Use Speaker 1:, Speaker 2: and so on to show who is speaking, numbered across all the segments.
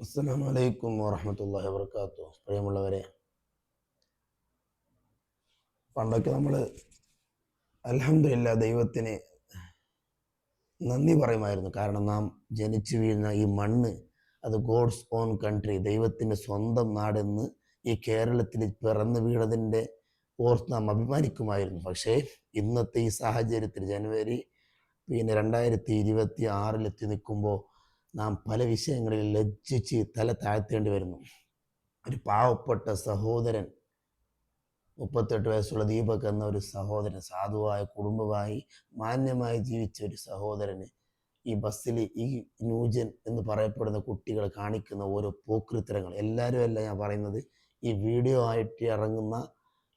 Speaker 1: അസ്സലാമു അലൈക്കും വറഹമത്തല്ലാഹി വർക്കാത്തു പ്രിയമുള്ളവരെ പണ്ടൊക്കെ നമ്മൾ അലഹമില്ല ദൈവത്തിന് നന്ദി പറയുമായിരുന്നു. കാരണം നാം ജനിച്ചു വീഴുന്ന ഈ മണ്ണ് അത് ഗോഡ്സ് ഓൺ കൺട്രി ദൈവത്തിന്റെ സ്വന്തം നാടെന്ന് ഈ കേരളത്തിൽ പിറന്നു വീണതിന്റെ ഓർത്ത് നാം അഭിമാനിക്കുമായിരുന്നു. പക്ഷേ ഇന്നത്തെ ഈ സാഹചര്യത്തിൽ ജനുവരി പിന്നെ രണ്ടായിരത്തി ഇരുപത്തി ആറിലെത്തി നിൽക്കുമ്പോൾ നാം പല വിഷയങ്ങളിൽ ലജ്ജിച്ച് തല താഴ്ത്തേണ്ടി വരുന്നു. ഒരു പാവപ്പെട്ട സഹോദരൻ മുപ്പത്തെട്ട് വയസ്സുള്ള ദീപക് എന്ന ഒരു സഹോദരൻ സാധുവായ കുടുംബമായി മാന്യമായി ജീവിച്ച ഒരു സഹോദരന് ഈ ബസ്സിൽ ഈ ന്യൂജൻ എന്ന് പറയപ്പെടുന്ന കുട്ടികൾ കാണിക്കുന്ന ഓരോ പോക്കൃത്തരങ്ങൾ എല്ലാവരും അല്ല ഞാൻ പറയുന്നത്. ഈ വീഡിയോ ആയിട്ട് ഇറങ്ങുന്ന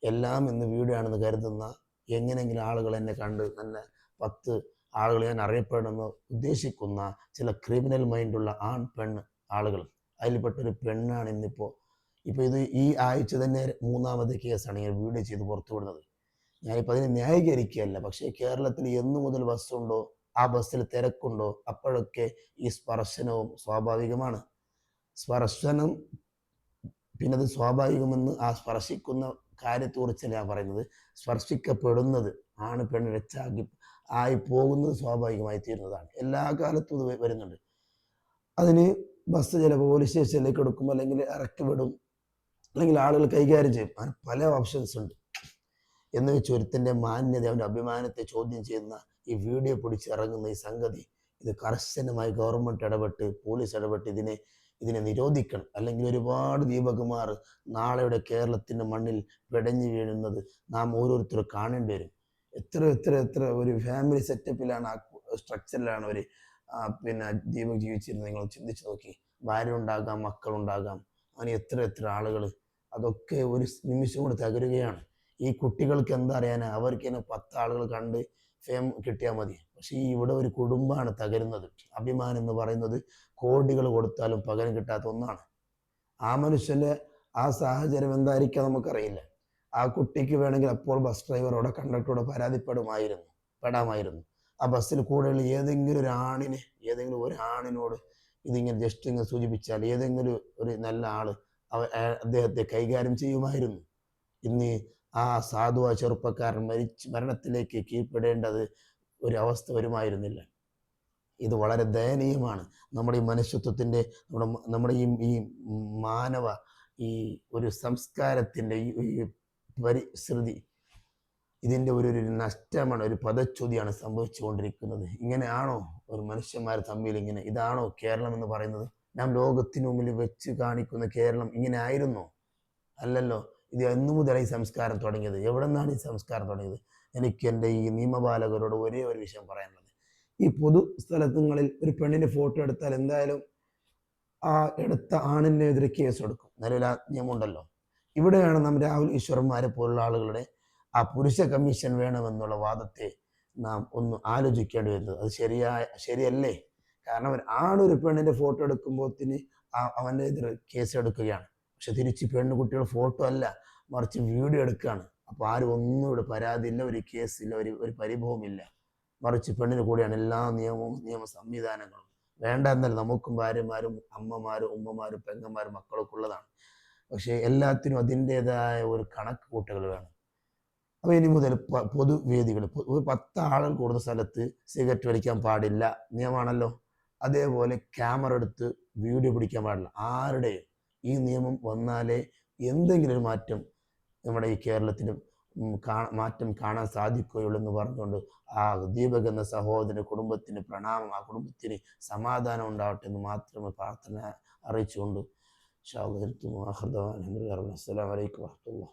Speaker 1: എല്ലാം ഇന്ന് വീഡിയോ ആണെന്ന് കരുതുന്ന എങ്ങനെയെങ്കിലും ആളുകൾ എന്നെ കണ്ട് നല്ല പത്ത് ആളുകൾ ഞാൻ അറിയപ്പെടുമെന്ന് ഉദ്ദേശിക്കുന്ന ചില ക്രിമിനൽ മൈൻഡുള്ള ആൺ പെൺ ആളുകൾ. അതിൽപ്പെട്ടൊരു പെണ്ണാണ് ഇന്നിപ്പോൾ ഇപ്പോൾ ഇത് ഈ ആഴ്ച തന്നെ മൂന്നാമത്തെ കേസാണ് ഇങ്ങനെ വീഡിയോ ചെയ്ത് പുറത്തു വിടുന്നത് ഞാനിപ്പോൾ അതിനെ ന്യായീകരിക്കുകയല്ല പക്ഷേ കേരളത്തിൽ എന്നു മുതൽ ബസ്സുണ്ടോ ആ ബസ്സിൽ തിരക്കുണ്ടോ അപ്പോഴൊക്കെ ഈ സ്പർശനവും സ്വാഭാവികമാണ്. സ്പർശനം പിന്നെ അത് സ്വാഭാവികമെന്ന് ആ സ്പർശിക്കുന്ന കാര്യത്തെക്കുറിച്ച് ഞാൻ പറയുന്നത് സ്പർശിക്കപ്പെടുന്നത് ആണ് പെണ്ണ് രച്ചാക്കി ആയി പോകുന്നത് സ്വാഭാവികമായി തീരുന്നതാണ്. എല്ലാ കാലത്തും ഇത് വരുന്നുണ്ട്. അതിന് ബസ് ചിലപ്പോൾ പോലീസ് സ്റ്റേഷനിലേക്ക് എടുക്കും അല്ലെങ്കിൽ ഇറക്കി വിടും അല്ലെങ്കിൽ ആളുകൾ കൈകാര്യം ചെയ്യും. അങ്ങനെ പല ഓപ്ഷൻസ് ഉണ്ട്. എന്ന് വെച്ച് ഒരുത്തിന്റെ മാന്യത അവന്റെ അഭിമാനത്തെ ചോദ്യം ചെയ്യുന്ന ഈ വീഡിയോ പിടിച്ച് ഇറങ്ങുന്ന ഈ സംഗതി ഇത് കർശനമായി ഗവൺമെന്റ് ഇടപെട്ട് പോലീസ് ഇടപെട്ട് ഇതിനെ ഇതിനെ നിരോധിക്കണം. അല്ലെങ്കിൽ ഒരുപാട് ദീപകുമാർ നാളെയുടെ കേരളത്തിന്റെ മണ്ണിൽ പിടഞ്ഞു വീഴുന്നത് നാം ഓരോരുത്തരും കാണേണ്ടി വരും. എത്ര എത്ര എത്ര ഒരു ഫാമിലി സെറ്റപ്പിലാണ് ആ സ്ട്രക്ചറിലാണ് ഒരു പിന്നെ ദീപക് ജീവിച്ചിരുന്നത്? നിങ്ങൾ ചിന്തിച്ചു നോക്കി. ഭാര്യ ഉണ്ടാകാം മക്കളുണ്ടാകാം അങ്ങനെ എത്ര എത്ര ആളുകൾ അതൊക്കെ ഒരു നിമിഷം കൊണ്ട് തകരുകയാണ്. ഈ കുട്ടികൾക്ക് എന്താ അറിയാൻ അവർക്ക് തന്നെ പത്ത് ആളുകൾ കണ്ട് ഫേം കിട്ടിയാൽ മതി. പക്ഷെ ഈ ഇവിടെ ഒരു കുടുംബമാണ് തകരുന്നത്. അഭിമാനം എന്ന് പറയുന്നത് കോടികൾ കൊടുത്താലും പകരം കിട്ടാത്ത ഒന്നാണ്. ആ മനുഷ്യന്റെ ആ സാഹചര്യം എന്തായിരിക്കാം നമുക്കറിയില്ല. ആ കുട്ടിക്ക് വേണമെങ്കിൽ അപ്പോൾ ബസ് ഡ്രൈവറോടെ കണ്ടക്ടറോടെ പരാതിപ്പെടുമായിരുന്നു പെടാമായിരുന്നു. ആ ബസ്സിൽ കൂടെയുള്ള ഏതെങ്കിലും ഒരു ആണിന് ഏതെങ്കിലും ഒരു ആണിനോട് ഇതിങ്ങനെ ജസ്റ്റ് ഇങ്ങനെ സൂചിപ്പിച്ചാൽ ഏതെങ്കിലും ഒരു നല്ല ആൾ അദ്ദേഹത്തെ കൈകാര്യം ചെയ്യുമായിരുന്നു. ഇന്ന് ആ സാധുവ ചെറുപ്പക്കാരൻ മരിച്ച് മരണത്തിലേക്ക് കീഴ്പ്പെടേണ്ടത് ഒരു അവസ്ഥ വരുമായിരുന്നില്ല. ഇത് വളരെ ദയനീയമാണ്. നമ്മുടെ ഈ മനുഷ്യത്വത്തിന്റെ നമ്മുടെ നമ്മുടെ ഈ ഈ മാനവ ഈ ഒരു സംസ്കാരത്തിന്റെ ഈ പരിസ്ഥിതി ഇതിന്റെ ഒരു ഒരു നഷ്ടമാണ് ഒരു പദച്യുതിയാണ് സംഭവിച്ചുകൊണ്ടിരിക്കുന്നത്. ഇങ്ങനെയാണോ ഒരു മനുഷ്യന്മാർ തമ്മിൽ ഇങ്ങനെ? ഇതാണോ കേരളം എന്ന് പറയുന്നത്? നാം ലോകത്തിനു മുമ്പിൽ വെച്ച് കാണിക്കുന്ന കേരളം ഇങ്ങനെ ആയിരുന്നോ അല്ലല്ലോ ഇത് എന്നു മുതലാണ് ഈ സംസ്കാരം തുടങ്ങിയത്. എവിടെ നിന്നാണ് ഈ സംസ്കാരം തുടങ്ങിയത്? എനിക്ക് എന്റെ ഈ നിയമപാലകരോട് ഒരേ ഒരു വിഷയം പറയാനുള്ളത്. ഈ പൊതു സ്ഥലങ്ങളിൽ ഒരു പെണ്ണിന്റെ ഫോട്ടോ എടുത്താൽ എന്തായാലും ആ എടുത്ത ആണിനെതിരെ കേസ് എടുക്കും നിലവിൽ ആ നിയമമുണ്ടല്ലോ ഇവിടെയാണ് നാം രാഹുൽ ഈശ്വരന്മാരെ പോലുള്ള ആളുകളുടെ ആ പുരുഷ കമ്മീഷൻ വേണമെന്നുള്ള വാദത്തെ നാം ഒന്ന് ആലോചിക്കേണ്ടി വരുന്നത്. അത് ശരിയായ ശരിയല്ലേ? കാരണം ആണൊരു പെണ്ണിന്റെ ഫോട്ടോ എടുക്കുമ്പോത്തിന് അവന്റെ എതിരെ കേസ് എടുക്കുകയാണ്. പക്ഷെ തിരിച്ച് പെണ്ണുകുട്ടിയുടെ ഫോട്ടോ അല്ല മറിച്ച് വീഡിയോ എടുക്കുകയാണ്. അപ്പോൾ ആരും ഒന്നും ഇവിടെ പരാതിയില്ല ഒരു കേസില്ല ഒരു ഒരു പരിഭവമില്ല മറിച്ച് പെണ്ണിന് കൂടിയാണ് എല്ലാ നിയമവും നിയമ സംവിധാനങ്ങളും വേണ്ട എന്നല്ല നമുക്കും ഭാര്യമാരും അമ്മമാരും ഉമ്മമാരും പെങ്ങന്മാരും മക്കളൊക്കെ ഉള്ളതാണ്. പക്ഷേ എല്ലാത്തിനും അതിന്റെതായ ഒരു കണക്ക് കൂട്ടുകൾ വേണം. അപ്പോൾ ഇനി മുതൽ പൊതുവേദികൾ ഒരു പത്ത് ആളുകൾ കൂടുന്ന സ്ഥലത്ത് സിഗരറ്റ് വലിക്കാൻ പാടില്ല നിയമമാണല്ലോ. അതേപോലെ ക്യാമറ എടുത്ത് വീഡിയോ പിടിക്കാൻ പാടില്ല. ആരുടെ ഈ നിയമം വന്നാലേ എന്തെങ്കിലും ഒരു മാറ്റം നമ്മുടെ ഈ കേരളത്തിലും മാറ്റം കാണാൻ സാധിക്കുകയുള്ളൂ എന്ന് പറഞ്ഞുകൊണ്ട് ആ ദീപക് എന്ന സഹോദരന്റെ കുടുംബത്തിന് പ്രണാമം ആ കുടുംബത്തിന് സമാധാനം ഉണ്ടാവട്ടെ എന്ന് മാത്രമേ പ്രാർത്ഥന അറിയിച്ചുകൊണ്ട് إن شاء الله جبتم وآخر دعوانا. الحمد لله رب العالمين. السلام عليكم ورحمة الله.